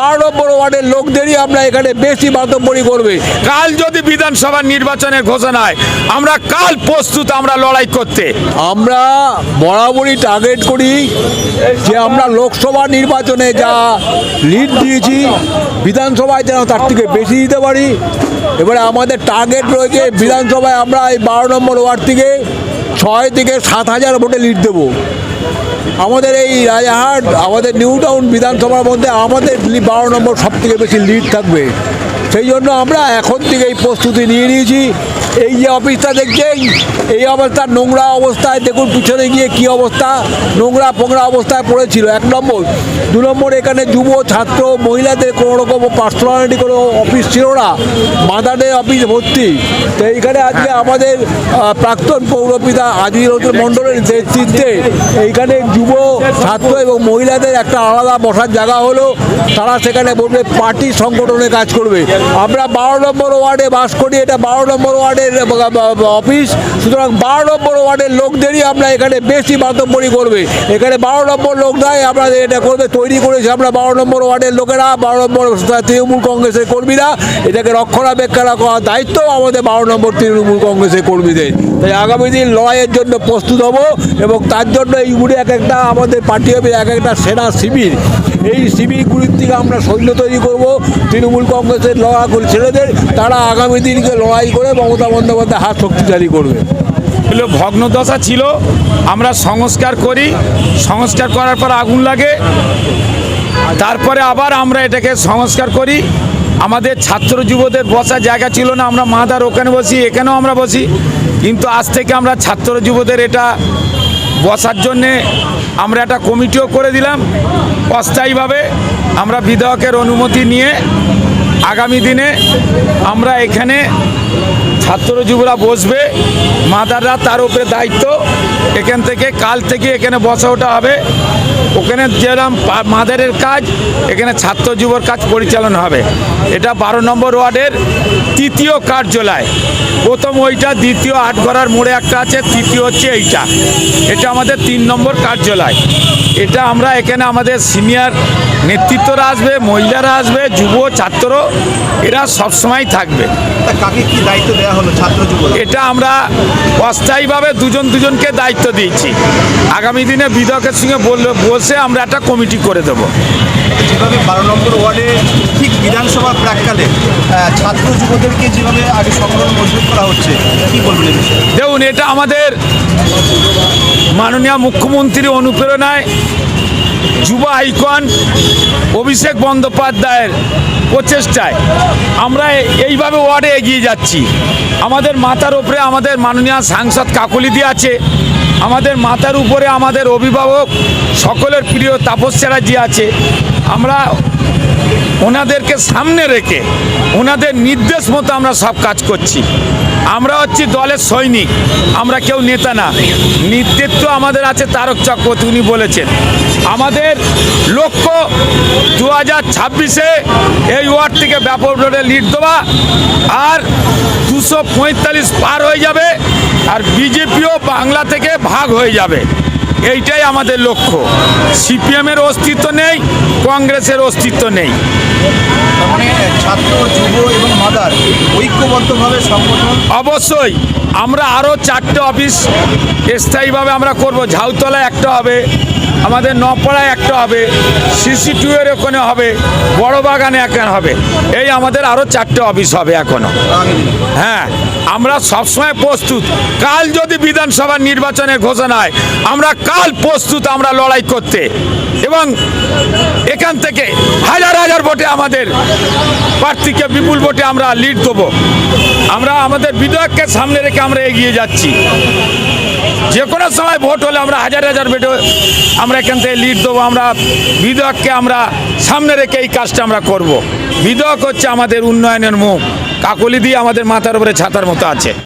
বারো নম্বর ওয়ার্ডের লোকদেরই আমরা এখানে বেশি মাতব্বরি করবে। কাল যদি বিধানসভা নির্বাচনের ঘোষণা হয় আমরা কাল প্রস্তুত আমরা লড়াই করতে। আমরা বরাবরই টার্গেট করি যে আমরা লোকসভা নির্বাচনে যা লিড দিয়েছি বিধানসভায় যেন তার থেকে বেশি দিতে পারি। এবারে আমাদের টার্গেট রয়েছে বিধানসভায় আমরা এই বারো নম্বর ওয়ার্ড থেকে ছয় থেকে সাত হাজার ভোটে লিড দেবো। আমাদের এই রাজাহাট আমাদের নিউ টাউন বিধানসভার মধ্যে আমাদের বারো নম্বর সব থেকে বেশি লিড থাকবে। সেই জন্য আমরা এখন থেকে এই প্রস্তুতি নিয়ে নিয়েছি। এই যে অফিসটা দেখছেন, এই অবস্থা, নোংরা অবস্থায় দেখুন, পিছনে গিয়ে কি অবস্থা? নোংরা পোংরা অবস্থায় পড়েছিল, এক নম্বর। দু নম্বর, এখানে যুব, ছাত্র, মহিলাদের কোনো রকম পার্সোনালিটি কোনো অফিস ছিল না। মাদারের অফিস ভর্তি। তো এইখানে আজকে আমাদের প্রাক্তন পৌরপিতা হোসেন মণ্ডলের নেতৃত্বে এইখানে যুব, ছাত্র এবং মহিলাদের একটা আলাদা বসার জায়গা হলো। তারা সেখানে বলবে পার্টি সংগঠনে কাজ করবে। আমরা বারো নম্বর ওয়ার্ডে বাস করি, এটা বারো নম্বর ওয়ার্ডের অফিস। সুতরাং বারো নম্বর ওয়ার্ডের লোকদেরই আমরা এখানে বেশি মাতব্বরি করবে। এখানে বারো নম্বর লোক নয়, আমরা এটা করবে, তৈরি করেছি আমরা বারো নম্বর ওয়ার্ডের লোকেরা। বারো নম্বর তৃণমূল কংগ্রেসের কর্মীরা। এটাকে রক্ষণাবেক্ষণ করার দায়িত্ব আমাদের বারো নম্বর তৃণমূল কংগ্রেসের কর্মীদের। তাই আগামী দিন লড়াইয়ের জন্য প্রস্তুত হব এবং তার জন্য এই বুড়ি এক একটা আমাদের পার্টি হবে, এক একটা সেনা শিবির। এই শিবিরগুলির থেকে আমরা সৈন্য তৈরি করব। তৃণমূল কংগ্রেসের লড়াকুল ছেলেদের, তারা আগামী দিনকে লড়াই করে মমতা বন্দ্যোপাধ্যায় হাত শক্তিশালী করবে। হলো ভগ্নদশা ছিল, আমরা সংস্কার করি, সংস্কার করার পর আগুন লাগে, তারপরে আবার আমরা এটাকে সংস্কার করি। আমাদের ছাত্র যুবদের বসার জায়গা ছিল না, আমরা মাদার ওখানে বসি, এখানেও আমরা বসি। কিন্তু আজ থেকে আমরা ছাত্র যুবদের এটা বসার জন্যে আমরা একটা কমিটিও করে দিলাম। অস্থায়ীভাবে আমরা বিধায়কের অনুমতি নিয়ে আগামী দিনে আমরা এখানে ছাত্র যুবরা বসবে, মাদাররা তার উপরে দায়িত্ব। এখান থেকে কাল থেকে এখানে বসা ওঠা হবে। ওখানে যেরকম মাদারের কাজ, এখানে ছাত্র যুবর কাজ পরিচালনা হবে। এটা বারো নম্বর ওয়ার্ডের তৃতীয় কার্যালয়। প্রথম ওইটা, দ্বিতীয় আটগড়ার মোড়ে একটা আছে, তৃতীয় হচ্ছে এইটা। এটা আমাদের তিন নম্বর কার্যালয়। এটা আমরা এখানে আমাদের সিনিয়র নেতৃত্বরা আসবে মহিলারা আসবে যুব ছাত্র এরা সবসময় থাকবে। তা কি দায়িত্ব দেওয়া হলো ছাত্র যুব এটা আমরা অস্থায়ীভাবে দুজন দুজনকে দায়িত্ব দিয়েছি। আগামী দিনে বিধায়কের সঙ্গে বললে বসে আমরা একটা কমিটি করে দেবো। যেভাবে বারো নম্বর ওয়ার্ডে ঠিক বিধানসভা প্রাককালে ছাত্র যুবদেরকে যেভাবে আগে সংগঠন মজবুত করা হচ্ছে কি বলবেন এই দেখুন এটা আমাদের মাননীয় মুখ্যমন্ত্রীর অনুপ্রেরণায় যুব আইকন অভিষেক বন্দ্যোপাধ্যায়ের প্রচেষ্টায় আমরা এইভাবে ওয়ার্ডে এগিয়ে যাচ্ছি। আমাদের মাথার উপরে আমাদের মাননীয় সাংসদ কাকলি দিয়ে আছে, আমাদের মাথার উপরে আমাদের অভিভাবক সকলের প্রিয় তাপস চ্যাটার্জি আছে। আমরা ওনাদেরকে সামনে রেখে ওনাদের নির্দেশ মতো আমরা সব কাজ করছি। আমরা হচ্ছি দলের সৈনিক, আমরা কেউ নেতা না। নেতৃত্ব আমাদের আছে তারক চক্রবর্তী, উনি বলেছেন। আমাদের লক্ষ্য দু হাজার ছাব্বিশে এই ওয়ার্ড থেকে ব্যাপক রোডে লিড দেওয়া, আর দুশো পঁয়তাল্লিশ পার হয়ে যাবে, আর বিজেপিও বাংলা থেকে ভাগ হয়ে যাবে। এইটাই আমাদের লক্ষ্য। সিপিএমের অস্তিত্ব নেই কংগ্রেসের অস্তিত্ব নেই। মানে ছাত্র যুব এবং মাদার ঐক্যবদ্ধভাবে সংগঠন অবশ্যই আমরা আরও চারটে অফিস স্থায়ীভাবে আমরা করব। ঝাউতলায় একটা হবে আমাদের নপাড়ায় একটা হবে সিসি টু এর ওখানে হবে বড় বাগানে একটা হবে। এই আমাদের আরও চারটে অফিস হবে এখনও হ্যাঁ। আমরা সবসময় প্রস্তুত। কাল যদি বিধানসভা নির্বাচনের ঘোষণা হয়, আমরা কাল প্রস্তুত আমরা লড়াই করতে। এবং এখান থেকে হাজার হাজার ভোটে আমাদের প্রার্থীকে, বিপুল ভোটে আমরা লিড দেবো। আমরা আমাদের বিধায়ককে সামনে রেখে আমরা এগিয়ে যাচ্ছি। যে কোনো সময় ভোট হলে আমরা হাজার হাজার ভোটে আমরা এখান থেকে লিড দেবো। আমরা বিধায়ককে আমরা সামনে রেখে এই কাজটা আমরা করব। বিধায়ক হচ্ছে আমাদের উন্নয়নের মুখ। কাকলি দিয়ে আমাদের মাথার উপরে ছাতার মতো আছে।